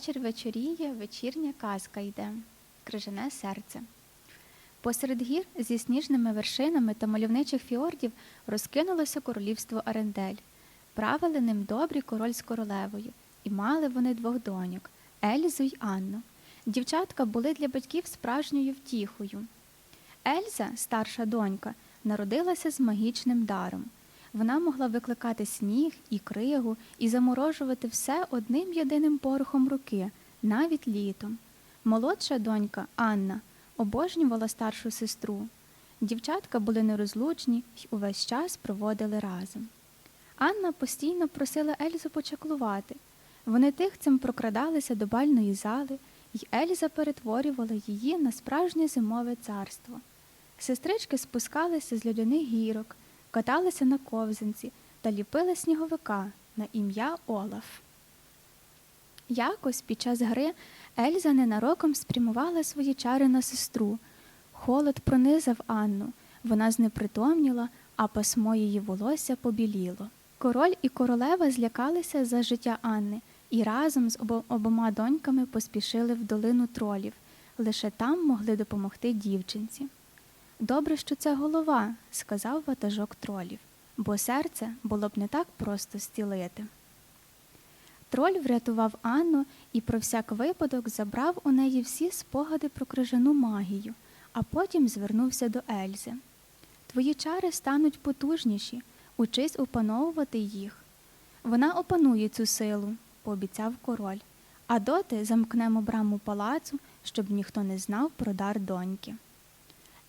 Вечір вечоріє, вечірня казка йде, крижане серце. Посеред гір зі сніжними вершинами та мальовничих фіордів розкинулося королівство Арендель. Правили ним добрі король з королевою, і мали вони двох доньок Ельзу й Анну. Дівчатка були для батьків справжньою втіхою. Ельза, старша донька, народилася з магічним даром. Вона могла викликати сніг і кригу і заморожувати все одним єдиним порохом руки, навіть літом. Молодша донька Анна обожнювала старшу сестру. Дівчатка були нерозлучні й увесь час проводили разом. Анна постійно просила Ельзу почаклувати. Вони тихцем прокрадалися до бальної зали, й Ельза перетворювала її на справжнє зимове царство. Сестрички спускалися з льодяних гірок, каталися на ковзанці та ліпили сніговика на ім'я Олаф. Якось під час гри Ельза ненароком спрямувала свої чари на сестру. Холод пронизав Анну, вона знепритомніла, а пасмо її волосся побіліло. Король і королева злякалися за життя Анни і разом з обо- обома доньками поспішили в долину тролів. Лише там могли допомогти дівчинці. Добре, що це голова, сказав ватажок тролів, бо серце було б не так просто стілити. Троль врятував Анну і про всяк випадок забрав у неї всі спогади про крижану магію, а потім звернувся до Ельзи. Твої чари стануть потужніші, учись опановувати їх. Вона опанує цю силу, пообіцяв король, а доти замкнемо браму палацу, щоб ніхто не знав про дар доньки.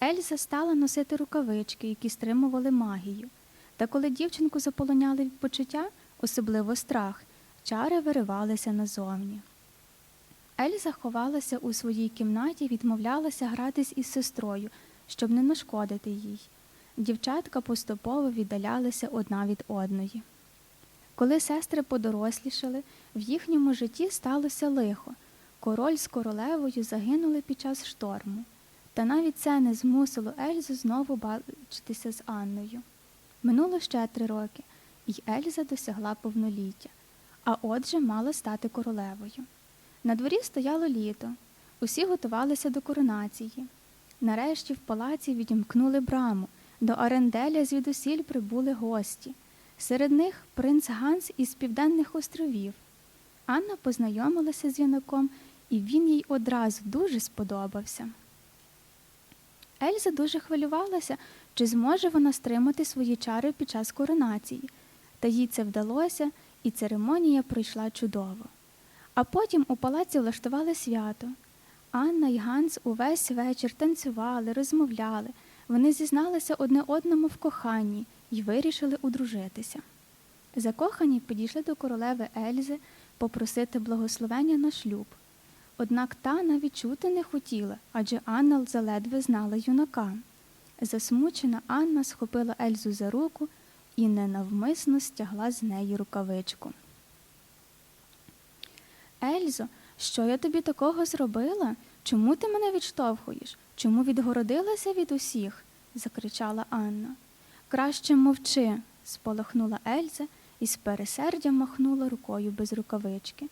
Ельза стала носити рукавички, які стримували магію. Та коли дівчинку заполоняли почуття, особливо страх, чари виривалися назовні. Ельза ховалася у своїй кімнаті і відмовлялася гратись із сестрою, щоб не нашкодити їй. Дівчатка поступово віддалялися одна від одної. Коли сестри подорослішали, в їхньому житті сталося лихо. Король з королевою загинули під час шторму. Та навіть це не змусило Ельзу знову бачитися з Анною. Минуло ще три роки, і Ельза досягла повноліття, а отже мала стати королевою. На дворі стояло літо, усі готувалися до коронації. Нарешті в палаці відімкнули браму, до Аренделя звідусіль прибули гості. Серед них принц Ганс із Південних островів. Анна познайомилася з юнаком, і він їй одразу дуже сподобався. Ельза дуже хвилювалася, чи зможе вона стримати свої чари під час коронації, та їй це вдалося, і церемонія пройшла чудово. А потім у палаці влаштували свято. Анна і Ганс увесь вечір танцювали, розмовляли. Вони зізналися одне одному в коханні і вирішили одружитися. Закохані підійшли до королеви Ельзи попросити благословення на шлюб. Однак та навіть чути не хотіла, адже Анна заледве знала юнака. Засмучена Анна схопила Ельзу за руку і ненавмисно стягла з неї рукавичку. Ельзо, що я тобі такого зробила? Чому ти мене відштовхуєш? Чому відгородилася від усіх? закричала Анна. Краще мовчи, сполохнула Ельза і з пересердям махнула рукою без рукавички.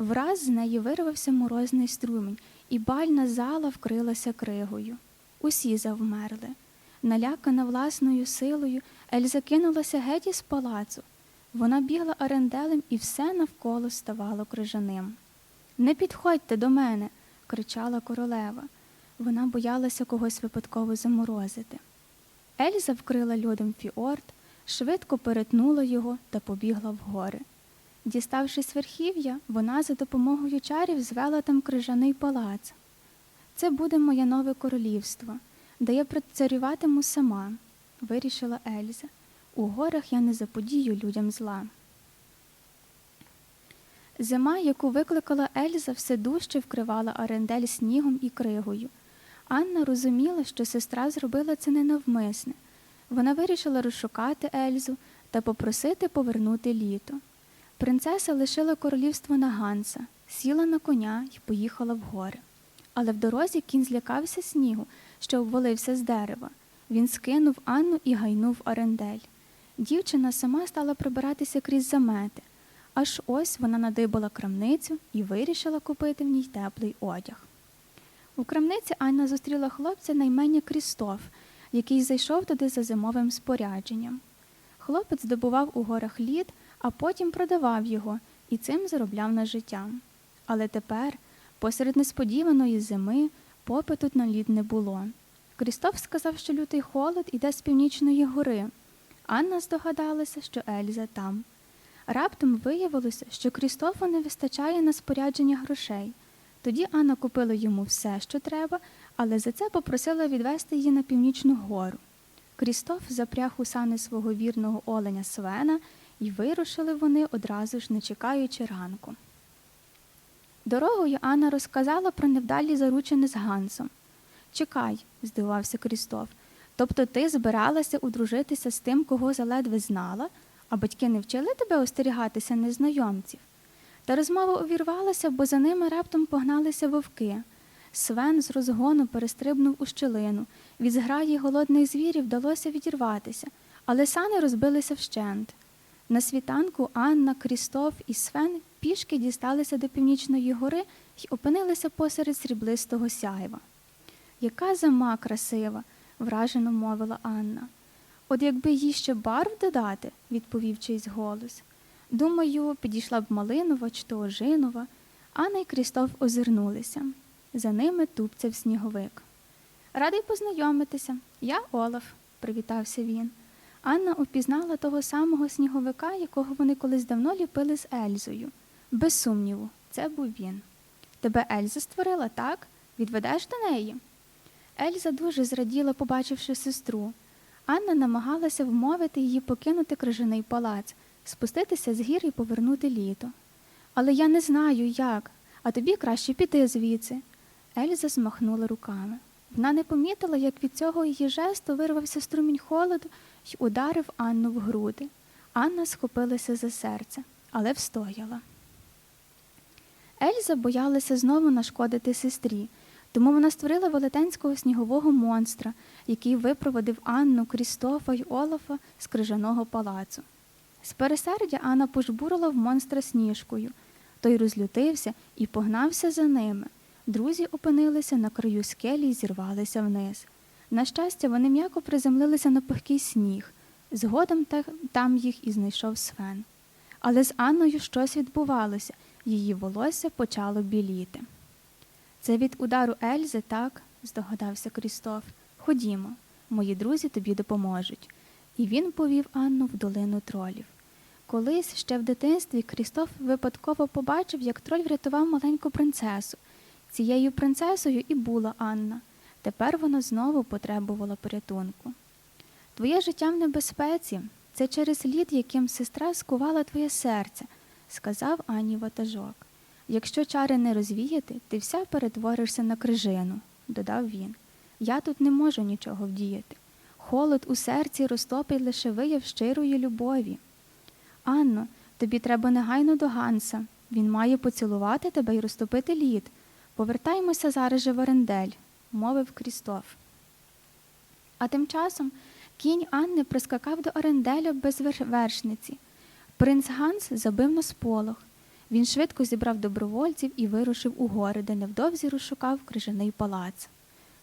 Враз з неї вирвався морозний струмінь, і бальна зала вкрилася кригою. Усі завмерли. Налякана власною силою, Ельза кинулася геть із палацу. Вона бігла оренделем, і все навколо ставало крижаним. Не підходьте до мене, кричала королева. Вона боялася когось випадково заморозити. Ельза вкрила льодом фіорд, швидко перетнула його та побігла вгори. Діставшись верхів'я, вона за допомогою чарів звела там крижаний палац. Це буде моє нове королівство, де я процарюватиму сама, вирішила Ельза. У горах я не заподію людям зла. Зима, яку викликала Ельза, все дужче вкривала Арендель снігом і кригою. Анна розуміла, що сестра зробила це ненавмисне. Вона вирішила розшукати Ельзу та попросити повернути літо. Принцеса лишила королівство на Ганса, сіла на коня і поїхала в гори. Але в дорозі кінь злякався снігу, що обвалився з дерева. Він скинув Анну і гайнув Арендель. Дівчина сама стала прибиратися крізь замети, Аж ось вона надибала крамницю і вирішила купити в ній теплий одяг. У крамниці Анна зустріла хлопця на ім'я Крістоф, який зайшов туди за зимовим спорядженням. Хлопець добував у горах лід, а потім продавав його і цим заробляв на життя. Але тепер, посеред несподіваної зими, попиту на лід не було. Крістоф сказав, що лютий холод іде з північної гори. Анна здогадалася, що Ельза там. Раптом виявилося, що Крістофу не вистачає на спорядження грошей. Тоді Анна купила йому все, що треба, але за це попросила відвести її на північну гору. Крістоф запряг у сани свого вірного оленя Свена, і вирушили вони одразу ж, не чекаючи ранку. Дорогою Анна розказала про невдалі заручини з Гансом. Чекай, здивувався Крістоф. Тобто ти збиралася одружитися з тим, кого заледве знала, а батьки не вчили тебе остерігатися незнайомців. Та розмова увірвалася, бо за ними раптом погналися вовки. Свен з розгону перестрибнув у щелину. Від зграї голодних звірів вдалося відірватися, але сани розбилися вщент. На світанку Анна, Крістоф і Свен пішки дісталися до північної гори і опинилися посеред сріблистого сяйва. Яка зима красива, вражено мовила Анна. От якби їй ще барв додати, відповів чийсь голос. Думаю, підійшла б Малинова чи то Ожинова. Анна і Крістоф озирнулися. За ними тупцяв сніговик. Радий познайомитися. Я Олаф, привітався він. Анна упізнала того самого сніговика, якого вони колись давно ліпили з Ельзою. Без сумніву, це був він. Тебе Ельза створила, так? Відведеш до неї? Ельза дуже зраділа, побачивши сестру. Анна намагалася вмовити її покинути крижаний палац, спуститися з гір і повернути літо. Але я не знаю, як, а тобі краще піти звідси. Ельза змахнула руками. Вона не помітила, як від цього її жесту вирвався струмінь холоду й ударив Анну в груди. Анна схопилася за серце, але встояла. Ельза боялася знову нашкодити сестрі, тому вона створила велетенського снігового монстра, який випроводив Анну, Крістофа й Олафа з крижаного палацу. З пересердя Анна пожбурила в монстра сніжкою. Той розлютився і погнався за ними. Друзі опинилися на краю скелі і зірвалися вниз. На щастя, вони м'яко приземлилися на пухкий сніг. Згодом там їх і знайшов Свен. Але з Анною щось відбувалося, її волосся почало біліти. Це від удару Ельзи, так? здогадався Крістоф. Ходімо, мої друзі тобі допоможуть. І він повів Анну в долину тролів. Колись ще в дитинстві Крістоф випадково побачив, як троль врятував маленьку принцесу. Цією принцесою і була Анна. Тепер вона знову потребувала порятунку. Твоє життя в небезпеці це через лід, яким сестра скувала твоє серце, сказав Ані ватажок. Якщо чари не розвіяти, ти вся перетворишся на крижину, додав він. Я тут не можу нічого вдіяти. Холод у серці розтопить лише вияв щирої любові. Анно, тобі треба негайно до Ганса. Він має поцілувати тебе і розтопити лід. Повертаймося зараз же в Орендель, мовив Крістоф. А тим часом кінь Анни прискакав до Оренделя без вершниці. Принц Ганс забив на сполох. Він швидко зібрав добровольців і вирушив у гори, де невдовзі розшукав крижаний палац.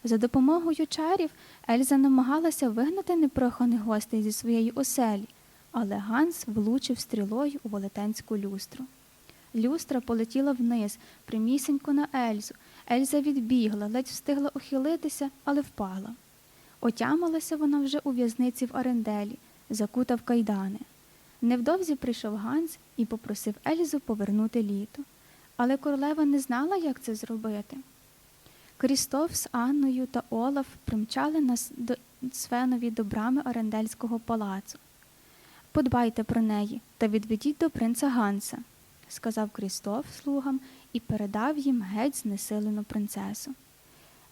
За допомогою чарів Ельза намагалася вигнати непроханих гостей зі своєї оселі, але Ганс влучив стрілою у велетенську люстру. Люстра полетіла вниз, прямісінько на Ельзу. Ельза відбігла, ледь встигла ухилитися, але впала. Отямилася вона вже у в'язниці в Оренделі, закута в кайдани. Невдовзі прийшов Ганс і попросив Ельзу повернути літо. Але королева не знала, як це зробити. Крістоф з Анною та Олаф примчали нас до Свенові до брами Орендельського палацу. Подбайте про неї та відведіть до принца Ганса, сказав Крістоф слугам і передав їм геть знесилену принцесу.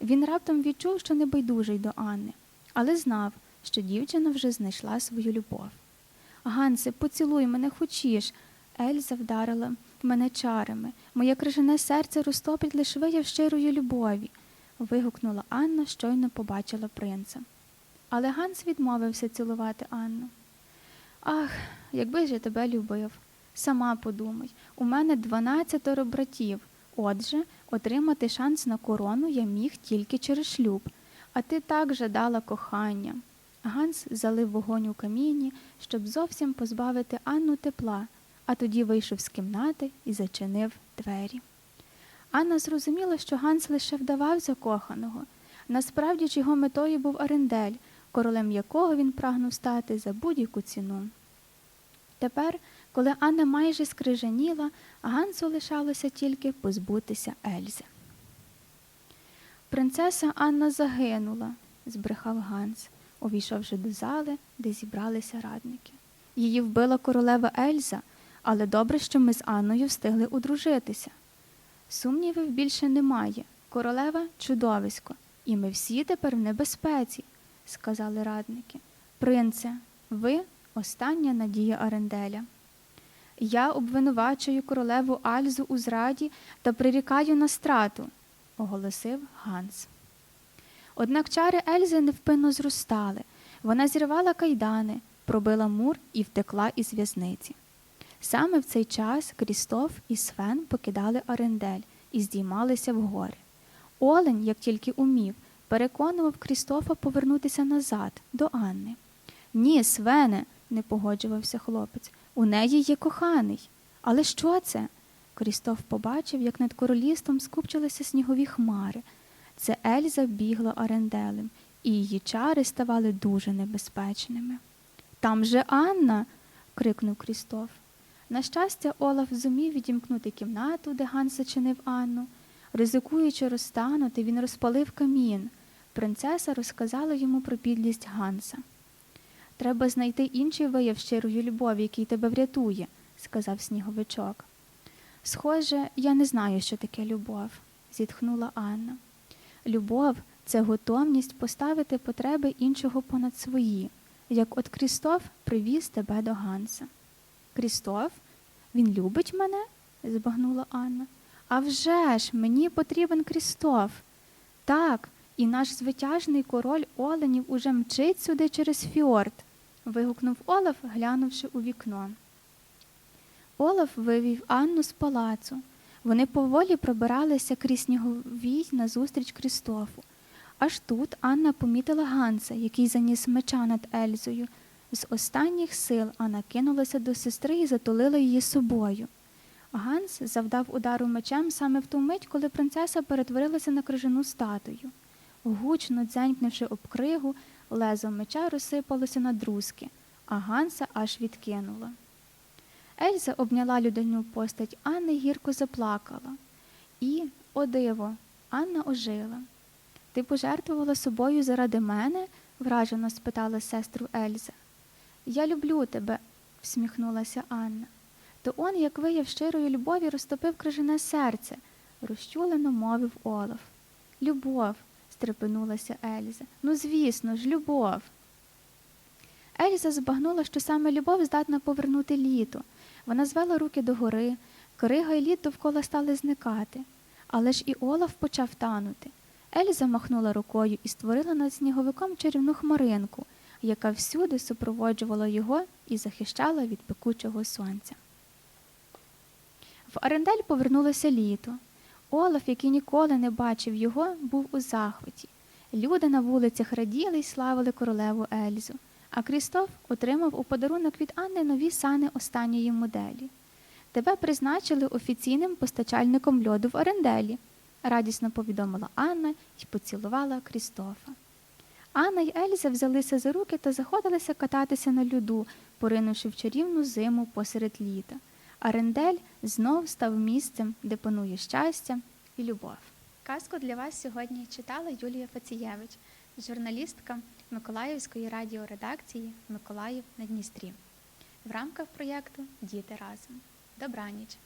Він раптом відчув, що не байдужий до Анни, але знав, що дівчина вже знайшла свою любов. Гансе, поцілуй мене хочеш. Ельза вдарила мене чарами. Моє крижане серце розтопить лише вияв щирої любові. вигукнула Анна, щойно побачила принца. Але Ганс відмовився цілувати Анну. Ах, якби ж я тебе любив, Сама подумай, у мене дванадцятеро братів. Отже, отримати шанс на корону я міг тільки через шлюб, а ти так жадала кохання. Ганс залив вогонь у каміні, щоб зовсім позбавити Анну тепла, а тоді вийшов з кімнати і зачинив двері. Анна зрозуміла, що Ганс лише вдавав закоханого. Насправді ж його метою був Арендель, королем якого він прагнув стати за будь-яку ціну. Тепер, коли Анна майже скрижаніла, Гансу лишалося тільки позбутися Ельзи. Принцеса Анна загинула, збрехав Ганс, увійшовши до зали, де зібралися радники. Її вбила королева Ельза, але добре, що ми з Анною встигли одружитися. Сумнівів більше немає. Королева чудовисько, і ми всі тепер в небезпеці, сказали радники. Принце, ви остання надія Аренделя. Я обвинувачую королеву Альзу у зраді та прирікаю на страту, оголосив Ганс. Однак чари Ельзи невпинно зростали. Вона зірвала кайдани, пробила мур і втекла із в'язниці. Саме в цей час Крістоф і Свен покидали Арендель і здіймалися в гори. Олень, як тільки умів, переконував Крістофа повернутися назад, до Анни. Ні, Свене, не погоджувався хлопець. У неї є коханий. Але що це? Крістоф побачив, як над королівством скупчилися снігові хмари. Це Ельза бігла Аренделем, і її чари ставали дуже небезпечними. Там же Анна. крикнув Крістоф. На щастя, Олаф зумів відімкнути кімнату, де Ганс зачинив Анну. Ризикуючи розтанути, він розпалив камін. Принцеса розказала йому про підлість Ганса. Треба знайти інший вияв щирої любові, який тебе врятує, сказав сніговичок. Схоже, я не знаю, що таке любов, зітхнула Анна. Любов це готовність поставити потреби іншого понад свої, як от Крістоф привіз тебе до Ганса. Крістоф? Він любить мене? збагнула Анна. «А вже ж, мені потрібен Крістоф. Так, і наш звитяжний король оленів уже мчить сюди через фіорд, вигукнув Олаф, глянувши у вікно. Олаф вивів Анну з палацу. Вони поволі пробиралися крізь сніговій назустріч Крістофу. Аж тут Анна помітила Ганса, який заніс меча над Ельзою. З останніх сил Анна кинулася до сестри і затулила її собою. Ганс завдав удару мечем саме в ту мить, коли принцеса перетворилася на крижану статую. Гучно дзенькнувши об кригу, лезо меча розсипалося на друзки, а Ганса аж відкинуло. Ельза обняла людяну постать Анни гірко заплакала. І, о диво, Анна ожила. Ти пожертвувала собою заради мене? вражено спитала сестру Ельза. Я люблю тебе, всміхнулася Анна. То он, як вияв щирої любові, розтопив крижане серце, розчулено мовив Олаф. Любов, стрепенулася Ельза. Ну, звісно ж, любов. Ельза збагнула, що саме любов здатна повернути літо. Вона звела руки догори, крига й лід довкола стали зникати. Але ж і Олаф почав танути. Ельза махнула рукою і створила над сніговиком чарівну хмаринку, яка всюди супроводжувала його і захищала від пекучого сонця. В Арендель повернулося літо. Олаф, який ніколи не бачив його, був у захваті. Люди на вулицях раділи й славили королеву Ельзу, а Крістоф отримав у подарунок від Анни нові сани останньої моделі. Тебе призначили офіційним постачальником льоду в Аренделі, радісно повідомила Анна і поцілувала Крістофа. Анна й Ельза взялися за руки та заходилися кататися на льоду, поринувши в чарівну зиму посеред літа. Арендель знов став місцем, де панує щастя і любов. Казку для вас сьогодні читала Юлія Фацієвич, журналістка Миколаївської радіоредакції Миколаїв на Дністрі в рамках проєкту Діти разом. Добраніч!